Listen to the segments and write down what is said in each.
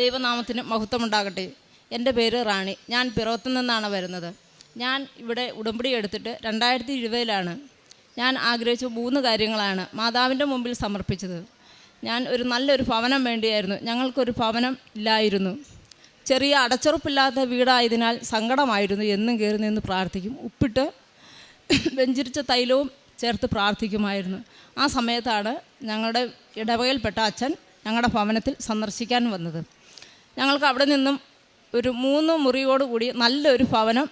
ദൈവനാമത്തിന് മഹത്വമുണ്ടാകട്ടെ. എന്റെ പേര് റാണി. ഞാൻ പിറവത്തു നിന്നാണ് വരുന്നത്. ഞാൻ ഇവിടെ ഉടമ്പടി എടുത്തിട്ട് രണ്ടായിരത്തി ഇരുപതിലാണ് ഞാൻ ആഗ്രഹിച്ച മൂന്ന് കാര്യങ്ങളാണ് മാതാവിന്റെ മുമ്പിൽ സമർപ്പിച്ചത്. ഞാൻ ഒരു നല്ലൊരു ഭവനം വേണ്ടിയായിരുന്നു. ഞങ്ങൾക്കൊരു ഭവനം ഇല്ലായിരുന്നു. ചെറിയ അടച്ചുറപ്പില്ലാത്ത വീടായതിനാൽ സങ്കടമായിരുന്നു. എന്നും കയറി നിന്ന് പ്രാർത്ഥിക്കും. ഉപ്പിട്ട് വെഞ്ചിരിച്ച തൈലവും ചേർത്ത് പ്രാർത്ഥിക്കുമായിരുന്നു. ആ സമയത്താണ് ഞങ്ങളുടെ ഇടവകയിൽപ്പെട്ട അച്ഛൻ ഞങ്ങളുടെ ഭവനത്തിൽ സന്ദർശിക്കാൻ വന്നത്. ഞങ്ങൾക്ക് അവിടെ നിന്നും ഒരു മൂന്ന് മുറിയോടുകൂടി നല്ലൊരു ഭവനം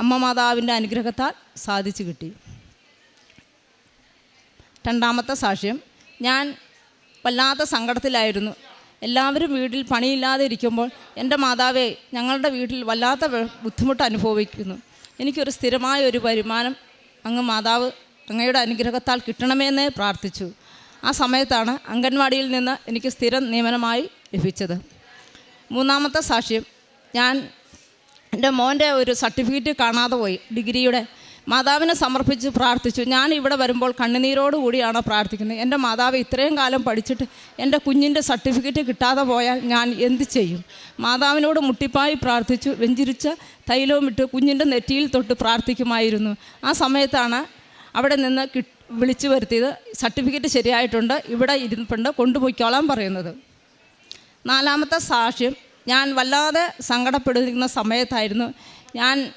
അമ്മ മാതാവിന്റെ അനുഗ്രഹത്താൽ സാധിച്ചു കിട്ടി. രണ്ടാമത്തെ സാക്ഷ്യം ഞാൻ വല്ലാത്ത സങ്കടത്തിലായിരുന്നു. എല്ലാവരും വീട്ടിൽ പണിയില്ലാതെ ഇരിക്കുമ്പോൾ എന്റെ മാതാവേ ഞങ്ങളുടെ വീട്ടിൽ വല്ലാത്ത ബുദ്ധിമുട്ട് അനുഭവിക്കുന്നു. എനിക്കൊരു സ്ഥിരമായ ഒരു വരുമാനം അങ്ങ് മാതാവ് അങ്ങയുടെ അനുഗ്രഹത്താൽ കിട്ടണമെന്നേ പ്രാർത്ഥിച്ചു. ആ സമയത്താണ് അംഗൻവാടിയിൽ നിന്ന് എനിക്ക് സ്ഥിരം നിയമനമായി ലഭിച്ചത്. മൂന്നാമത്തെ സാക്ഷ്യം ഞാൻ എന്റെ മോന്റെ ഒരു സർട്ടിഫിക്കറ്റ് കാണാതെ പോയി ഡിഗ്രിയുടെ. മാതാവിനെ സമർപ്പിച്ച് പ്രാർത്ഥിച്ചു. ഞാൻ ഇവിടെ വരുമ്പോൾ കണ്ണുനീരോട് കൂടിയാണ് പ്രാർത്ഥിക്കുന്നത്. എന്റെ മാതാവ് ഇത്രയും കാലം പഠിച്ചിട്ട് എന്റെ കുഞ്ഞിന്റെ സർട്ടിഫിക്കറ്റ് കിട്ടാതെ പോയാൽ ഞാൻ എന്ത് ചെയ്യും? മാതാവിനോട് മുട്ടിപ്പായി പ്രാർത്ഥിച്ചു. വെഞ്ചിരിച്ച തൈലവും ഇട്ട് കുഞ്ഞിന്റെ നെറ്റിയിൽ തൊട്ട് പ്രാർത്ഥിക്കുമായിരുന്നു. ആ സമയത്താണ് അവിടെ നിന്ന് വിളിച്ചു വരുത്തിയത്. സർട്ടിഫിക്കറ്റ് ശരിയായിട്ടുണ്ട് ഇവിടെ ഇരുന്നിട്ടുണ്ട് കൊണ്ടുപോയിക്കോളാൻ പറയുന്നത്. നാലാമത്തെ സാക്ഷ്യം ഞാൻ വല്ലാതെ സങ്കടപ്പെടുന്ന സമയത്തായിരുന്നു. ഞാൻ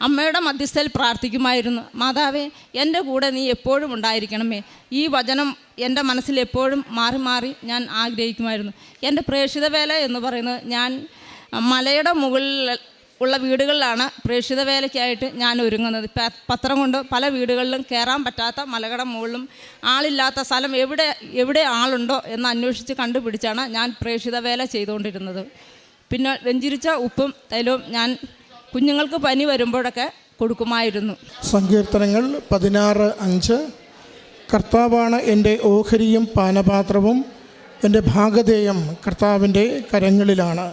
അമ്മയുടെ മധ്യസ്ഥയിൽ പ്രാർത്ഥിക്കുമായിരുന്നു. മാതാവേ എന്റെ കൂടെ നീ എപ്പോഴും ഉണ്ടായിരിക്കണമേ. ഈ വചനം എന്റെ മനസ്സിൽ എപ്പോഴും മാറി മാറി ഞാൻ ആഗ്രഹിക്കുമായിരുന്നു. എന്റെ പ്രേക്ഷിത വേല എന്ന് പറയുന്നത് ഞാൻ മലയുടെ മുകളിൽ ഉള്ള വീടുകളിലാണ് പ്രേക്ഷിത വേലയ്ക്കായിട്ട് ഞാൻ ഒരുങ്ങുന്നത്. പത്രം കൊണ്ട് പല വീടുകളിലും കയറാൻ പറ്റാത്ത മലകടം മുകളിലും ആളില്ലാത്ത സ്ഥലം എവിടെ എവിടെ ആളുണ്ടോ എന്ന് അന്വേഷിച്ച് കണ്ടുപിടിച്ചാണ് ഞാൻ പ്രേക്ഷിത വേല ചെയ്തുകൊണ്ടിരുന്നത്. പിന്നെ വെഞ്ചിരിച്ച ഉപ്പും തൈലവും ഞാൻ കുഞ്ഞുങ്ങൾക്ക് പനി വരുമ്പോഴൊക്കെ കൊടുക്കുമായിരുന്നു. സങ്കീർത്തനങ്ങൾ പതിനാറ് അഞ്ച്. കർത്താവാണ് എന്റെ ഓഹരിയും പാനപാത്രവും എന്റെ ഭാഗധേയം കർത്താവിന്റെ കരങ്ങളിലാണ്.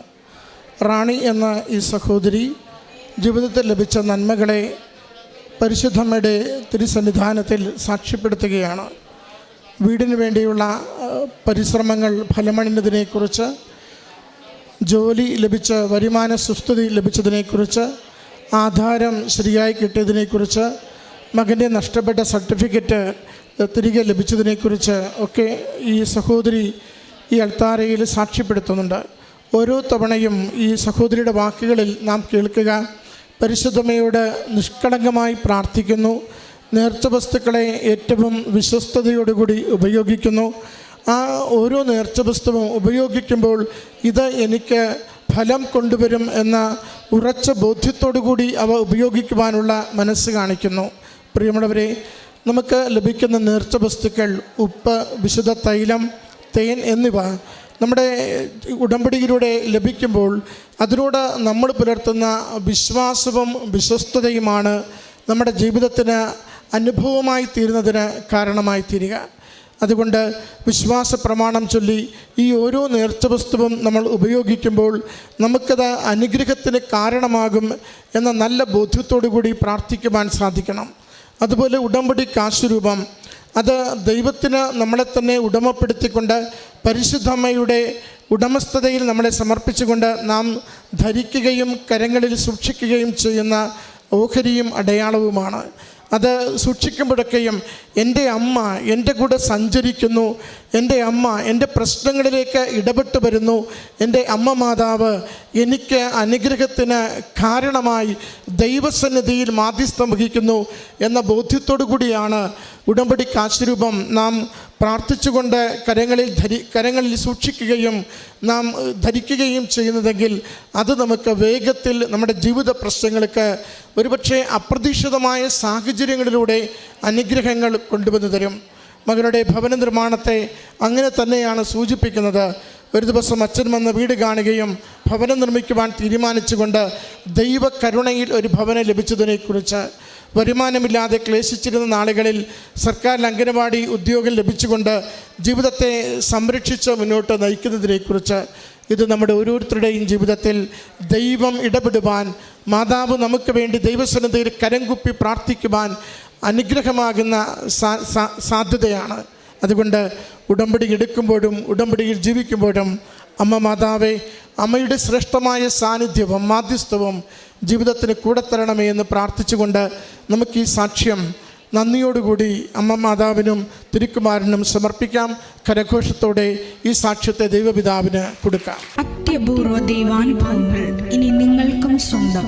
റാണി എന്ന ഈ സഹോദരി ജീവിതത്തിൽ ലഭിച്ച നന്മകളെ പരിശുദ്ധമ്മയുടെ തിരുസന്നിധാനത്തിൽ സാക്ഷ്യപ്പെടുത്തുകയാണ്. വീടിന് വേണ്ടിയുള്ള പരിശ്രമങ്ങൾ ഫലമണിഞ്ഞതിനെക്കുറിച്ച് ജോലി ലഭിച്ച വരുമാന സുസ്ഥിതി ലഭിച്ചതിനെക്കുറിച്ച് ആധാരം ശരിയായി കിട്ടിയതിനെക്കുറിച്ച് മകന്റെ നഷ്ടപ്പെട്ട സർട്ടിഫിക്കറ്റ് തിരികെ ലഭിച്ചതിനെക്കുറിച്ച് ഒക്കെ ഈ സഹോദരി ഈ അൾത്താരയിൽ സാക്ഷ്യപ്പെടുത്തുന്നുണ്ട്. ഓരോ തവണയും ഈ സഹോദരിയുടെ വാക്കുകളിൽ നാം കേൾക്കുക. പരിശുദ്ധമയോട് നിഷ്കളങ്കമായി പ്രാർത്ഥിക്കുന്നു. നേർച്ച വസ്തുക്കളെ ഏറ്റവും വിശ്വസ്തയോടുകൂടി ഉപയോഗിക്കുന്നു. ആ ഓരോ നേർച്ച വസ്തുവും ഉപയോഗിക്കുമ്പോൾ ഇത് എനിക്ക് ഫലം കൊണ്ടുവരും എന്ന ഉറച്ച കൂടി അവ ഉപയോഗിക്കുവാനുള്ള മനസ്സ് കാണിക്കുന്നു. പ്രിയമുള്ളവരെ നമുക്ക് ലഭിക്കുന്ന നേർച്ച വസ്തുക്കൾ ഉപ്പ് വിശുദ്ധ തൈലം തേൻ എന്നിവ നമ്മുടെ ഉടമ്പടിയിലൂടെ ലഭിക്കുമ്പോൾ അതിനോട് നമ്മൾ പുലർത്തുന്ന വിശ്വാസവും വിശ്വസ്തതയുമാണ് നമ്മുടെ ജീവിതത്തിന് അനുഭവമായി തീരുന്നതിന് കാരണമായി തീരുക. അതുകൊണ്ട് വിശ്വാസ പ്രമാണം ചൊല്ലി ഈ ഓരോ നേർച്ച വസ്തുവും നമ്മൾ ഉപയോഗിക്കുമ്പോൾ നമുക്കത് അനുഗ്രഹത്തിന് കാരണമാകും എന്ന നല്ല ബോധ്യത്തോടു കൂടി പ്രാർത്ഥിക്കുവാൻ സാധിക്കണം. അതുപോലെ ഉടമ്പടി കാശുരൂപം അത് ദൈവത്തിന് നമ്മളെ തന്നെ ഉടമപ്പെടുത്തിക്കൊണ്ട് പരിശുദ്ധമ്മയുടെ ഉടമസ്ഥതയിൽ നമ്മളെ സമർപ്പിച്ചുകൊണ്ട് നാം ധരിക്കുകയും കരങ്ങളിൽ സൂക്ഷിക്കുകയും ചെയ്യുന്ന ഓഹരിയും അടയാളവുമാണ്. അത് സൂക്ഷിക്കുമ്പോഴൊക്കെയും എന്റെ അമ്മ എന്റെ കൂടെ സഞ്ചരിക്കുന്നു. എന്റെ അമ്മ എന്റെ പ്രശ്നങ്ങളിലേക്ക് ഇടപെട്ട് വരുന്നു. എന്റെ അമ്മ മാതാവ് എനിക്ക് അനുഗ്രഹത്തിന് കാരണമായി ദൈവസന്നിധിയിൽ മാധ്യസ്ഥം വഹിക്കുന്നു എന്ന ബോധ്യത്തോടു കൂടിയാണ് ഉടമ്പടി കാശുരൂപം നാം പ്രാർത്ഥിച്ചുകൊണ്ട് കരങ്ങളിൽ ധരി കരങ്ങളിൽ സൂക്ഷിക്കുകയും നാം ധരിക്കുകയും ചെയ്യുന്നതെങ്കിൽ അത് നമുക്ക് വേഗത്തിൽ നമ്മുടെ ജീവിത പ്രശ്നങ്ങൾക്ക് ഒരുപക്ഷെ അപ്രതീക്ഷിതമായ സാഹചര്യങ്ങളിലൂടെ അനുഗ്രഹങ്ങൾ കൊണ്ടുവന്നു തരും. മകനുടെ ഭവന നിർമ്മാണത്തെ അങ്ങനെ തന്നെയാണ് സൂചിപ്പിക്കുന്നത്. ഒരു ദിവസം അച്ഛൻ വന്ന് വീട് കാണുകയും ഭവനം നിർമ്മിക്കുവാൻ തീരുമാനിച്ചുകൊണ്ട് ദൈവകരുണയിൽ ഒരു ഭവനം ലഭിച്ചതിനെക്കുറിച്ച് വരുമാനമില്ലാതെ ക്ലേശിച്ചിരുന്ന നാളുകളിൽ സർക്കാർ അംഗനവാടി ഉദ്യോഗം ലഭിച്ചുകൊണ്ട് ജീവിതത്തെ സംരക്ഷിച്ച് മുന്നോട്ട് നയിക്കുന്നതിനെക്കുറിച്ച് ഇത് നമ്മുടെ ഓരോരുത്തരുടെയും ജീവിതത്തിൽ ദൈവം ഇടപെടുവാൻ മാതാവ് നമുക്ക് വേണ്ടി ദൈവസന്നദ്ധയിൽ കരംകുപ്പി പ്രാർത്ഥിക്കുവാൻ അനുഗ്രഹമാകുന്ന സാധ്യതയാണ്. അതുകൊണ്ട് ഉടമ്പടി എടുക്കുമ്പോഴും ഉടമ്പടിയിൽ ജീവിക്കുമ്പോഴും അമ്മ മാതാവേ അമ്മയുടെ ശ്രേഷ്ഠമായ സാന്നിധ്യവും മാധ്യസ്ഥവും ജീവിതത്തിന് കൂടെ തരണമേ എന്ന് പ്രാർത്ഥിച്ചുകൊണ്ട് നമുക്ക് ഈ സാക്ഷ്യം നന്ദിയോടുകൂടി അമ്മ മാതാവിനും തിരുക്കുമാരനും സമർപ്പിക്കാം. കരഘോഷത്തോടെ ഈ സാക്ഷ്യത്തെ ദൈവപിതാവിന് കൊടുക്കാം. അത്യപൂർവ ദൈവാനുഭവങ്ങൾ ഇനി നിങ്ങൾക്കും സ്വന്തം.